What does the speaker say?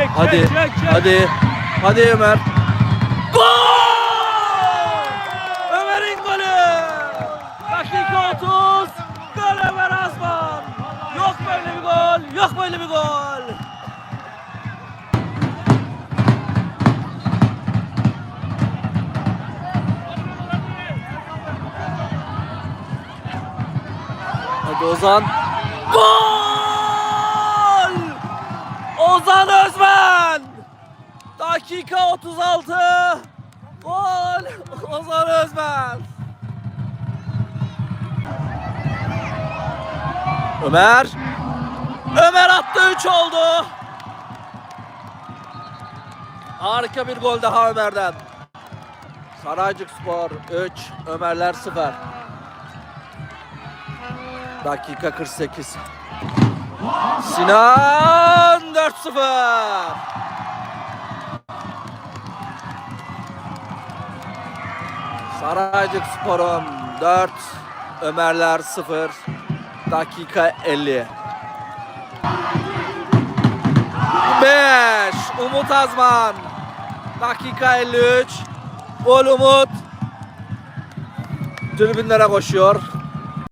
çek, Hadi. çek, çek, çek. Hadi. Hadi Ömer. Gol! Ömer'in golü. Dakika 30. Gol Ömer Asman. Yok böyle bir gol. Yok böyle bir gol. Hadi Ozan. Gol! Dakika 36. Gol! Ozan Özmen. Ömer. Ömer attı 3 oldu. Harika bir gol daha Ömer'den. Saraycık Spor 3, Ömerler 0. Dakika 48. Sinan 4-0. Saraycık Spor'un 4, Ömerler 0. Dakika 50. 5, Umut Azman. Dakika 53. Gol Umut. Tribünlere koşuyor.